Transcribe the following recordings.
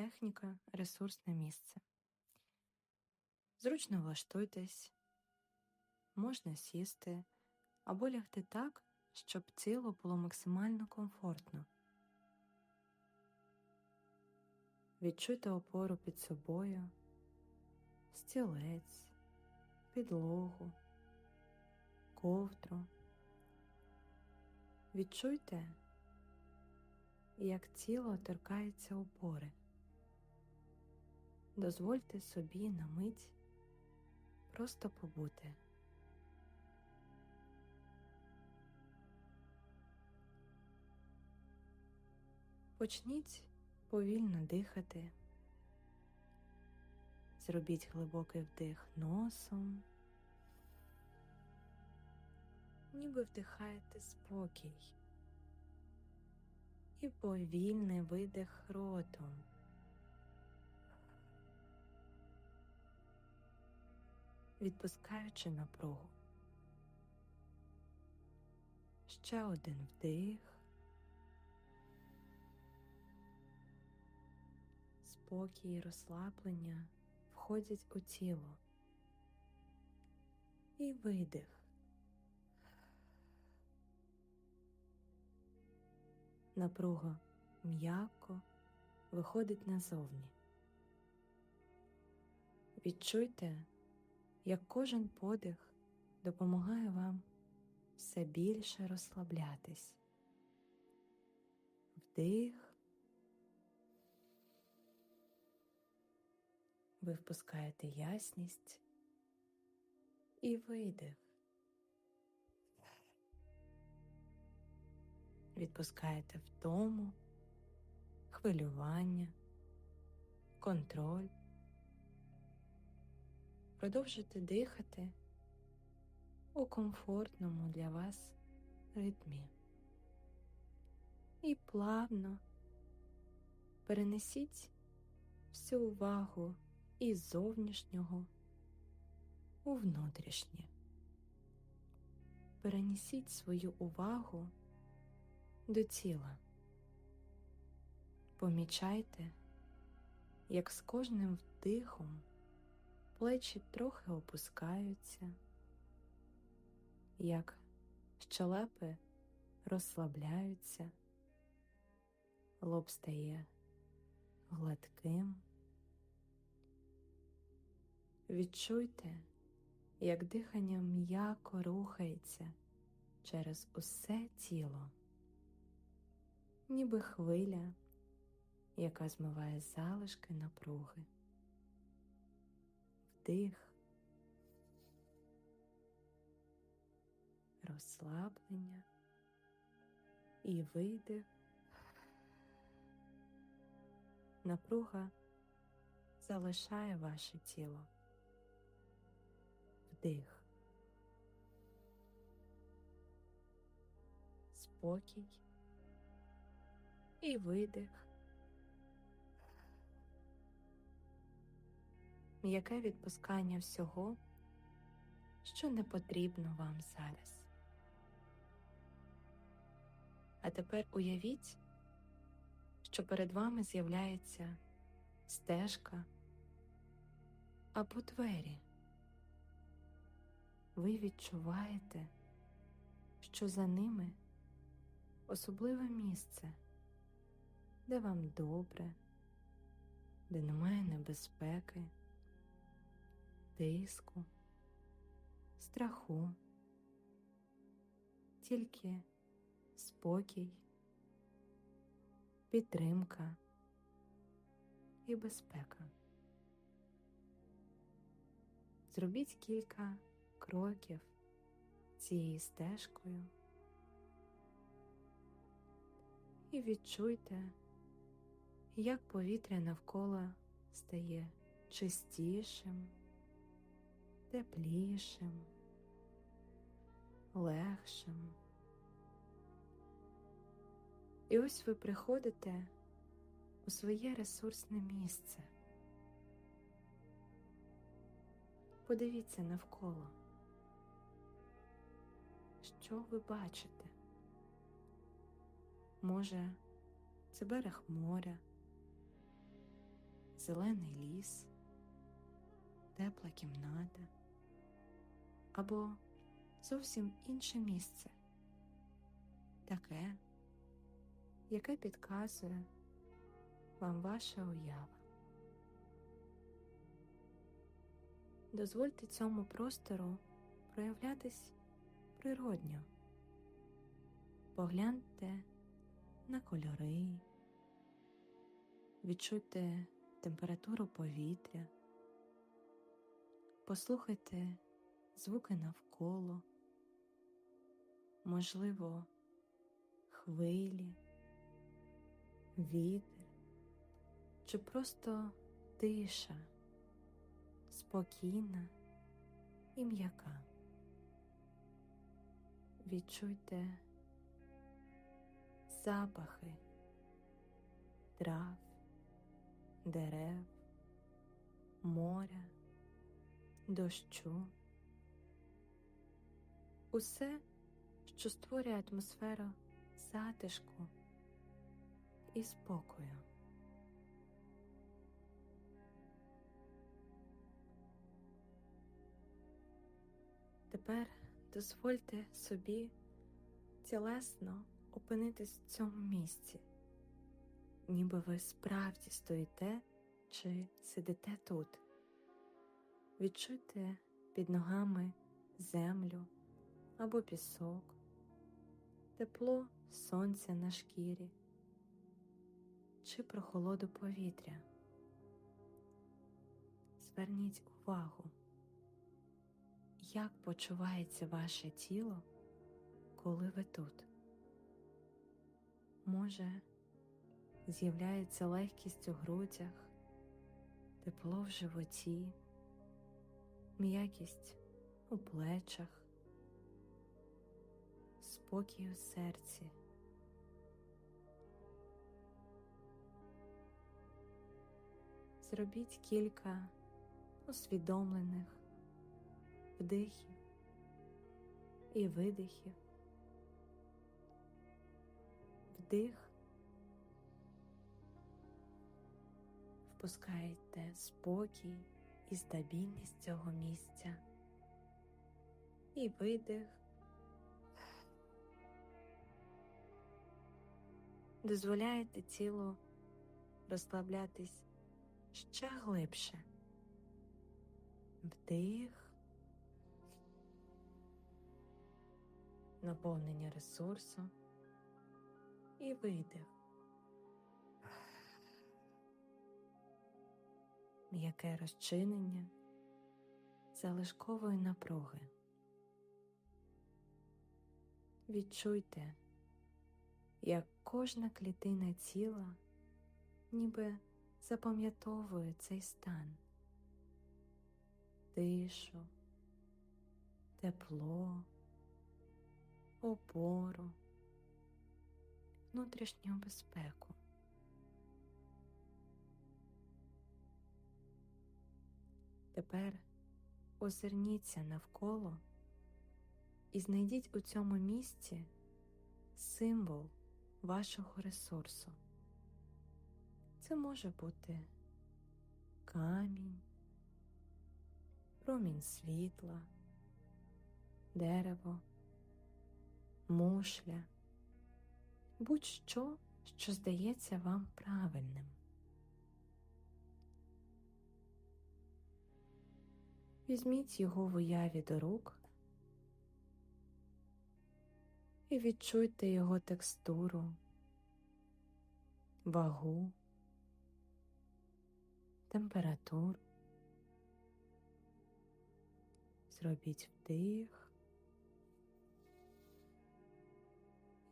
техніка ресурсне місце. Зручно влаштуйтесь, можна сісти або лягти так, щоб тіло було максимально комфортно. Відчуйте опору під собою, стілець, підлогу, ковдру. Відчуйте, як тіло торкається опори. Дозвольте собі на мить просто побути. Почніть повільно дихати. Зробіть глибокий вдих носом, ніби вдихаєте спокій і повільний видих ротом. Відпускаючи напругу. Ще один вдих. Спокій і розслаблення входять у тіло. І видих. Напруга м'яко виходить назовні. Відчуйте, як кожен подих допомагає вам все більше розслаблятись. Вдих. Ви впускаєте ясність і видих. Відпускаєте втому, хвилювання, контроль. Продовжуйте дихати у комфортному для вас ритмі. І плавно перенесіть всю увагу із зовнішнього у внутрішнє. Перенесіть свою увагу до тіла. Помічайте, як з кожним вдихом плечі трохи опускаються, як щелепи розслабляються, лоб стає гладким. Відчуйте, як дихання м'яко рухається через усе тіло ніби хвиля, яка змиває залишки напруги. Вдих, розслаблення і видих. Напруга залишає ваше тіло. Вдих. Спокій і видих. М'яке відпускання всього, що не потрібно вам зараз. А тепер уявіть, що перед вами з'являється стежка або двері. Ви відчуваєте, що за ними особливе місце де вам добре, де немає небезпеки, тиску, страху, тільки спокій, підтримка і безпека. Зробіть кілька кроків цією стежкою. І відчуйте, як повітря навколо стає чистішим, теплішим, легшим. І ось ви приходите у своє ресурсне місце. Подивіться навколо, що ви бачите? Може, це берег моря зелений ліс, тепла кімната або зовсім інше місце, таке, яке підказує вам ваша уява. Дозвольте цьому простору проявлятись природньо. Погляньте на кольори, відчуйте температуру повітря, послухайте звуки навколо, можливо, хвилі, вітер чи просто тиша, спокійна і м'яка. Відчуйте запахи трав, дерев, моря, дощу, усе, що створює атмосферу затишку і спокою. Тепер дозвольте собі цілесно опинитись в цьому місці, ніби ви справді стоїте чи сидите тут. Відчуйте під ногами землю або пісок, тепло сонця на шкірі чи прохолоду повітря. Зверніть увагу, як почувається ваше тіло, коли ви тут. Може, з'являється легкість у грудях, тепло в животі, м'якість у плечах, спокій у серці. Зробіть кілька усвідомлених вдихів і видихів. Вдих, впускаєте спокій і стабільність цього місця. І видих. Дозволяєте тілу розслаблятись ще глибше. Вдих, наповнення ресурсу і видих. М'яке розчинення залишкової напруги. Відчуйте, як кожна клітина тіла ніби запам'ятовує цей стан, тишу, тепло, опору, внутрішню безпеку. Тепер озирніться навколо і знайдіть у цьому місці символ вашого ресурсу. Це може бути камінь, промінь світла, дерево, мушля, будь-що, що здається вам правильним. Візьміть його в уяві до рук і відчуйте його текстуру, вагу, температуру. Зробіть вдих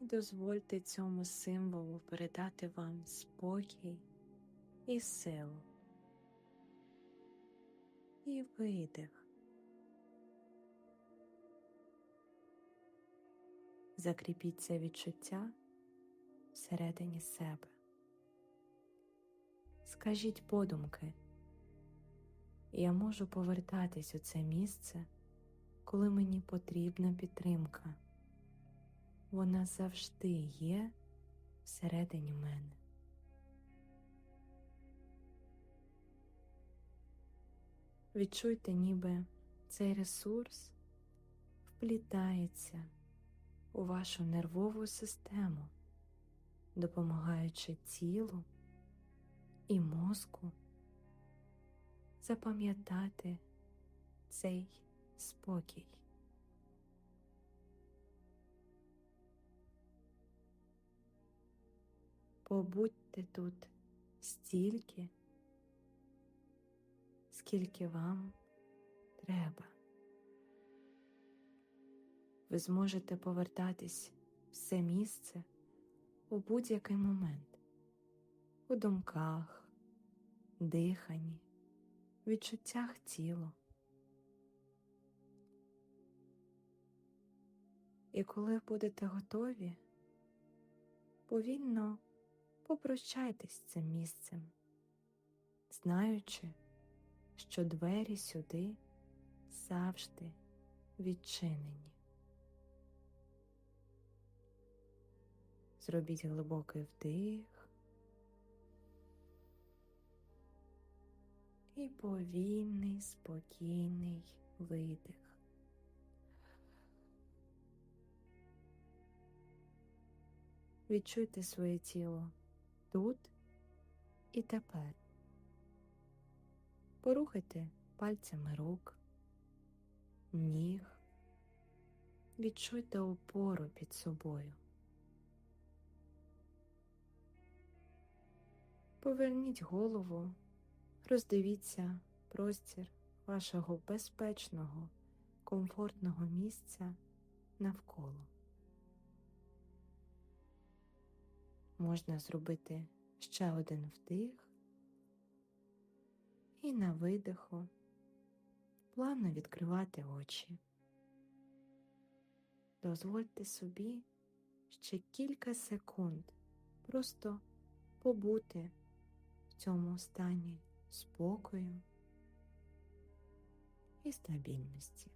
і дозвольте цьому символу передати вам спокій і силу. І видих. Закріпіть це відчуття всередині себе. Скажіть подумки, я можу повертатись у це місце, коли мені потрібна підтримка. Вона завжди є всередині мене. Відчуйте, ніби цей ресурс вплітається у вашу нервову систему, допомагаючи тілу і мозку запам'ятати цей спокій. Побудьте тут стільки, скільки вам треба. Ви зможете повертатись в це місце у будь-який момент, у думках, диханні, відчуттях тіла. І коли будете готові, повільно попрощайтесь з цим місцем, знаючи, що двері сюди завжди відчинені. Зробіть глибокий вдих і повільний, спокійний видих. Відчуйте своє тіло тут і тепер. Порухайте пальцями рук, ніг, відчуйте опору під собою. Поверніть голову, роздивіться простір вашого безпечного, комфортного місця навколо. Можна зробити ще один вдих і на видиху плавно відкривати очі. Дозвольте собі ще кілька секунд просто побути цьому стані спокою і стабільності.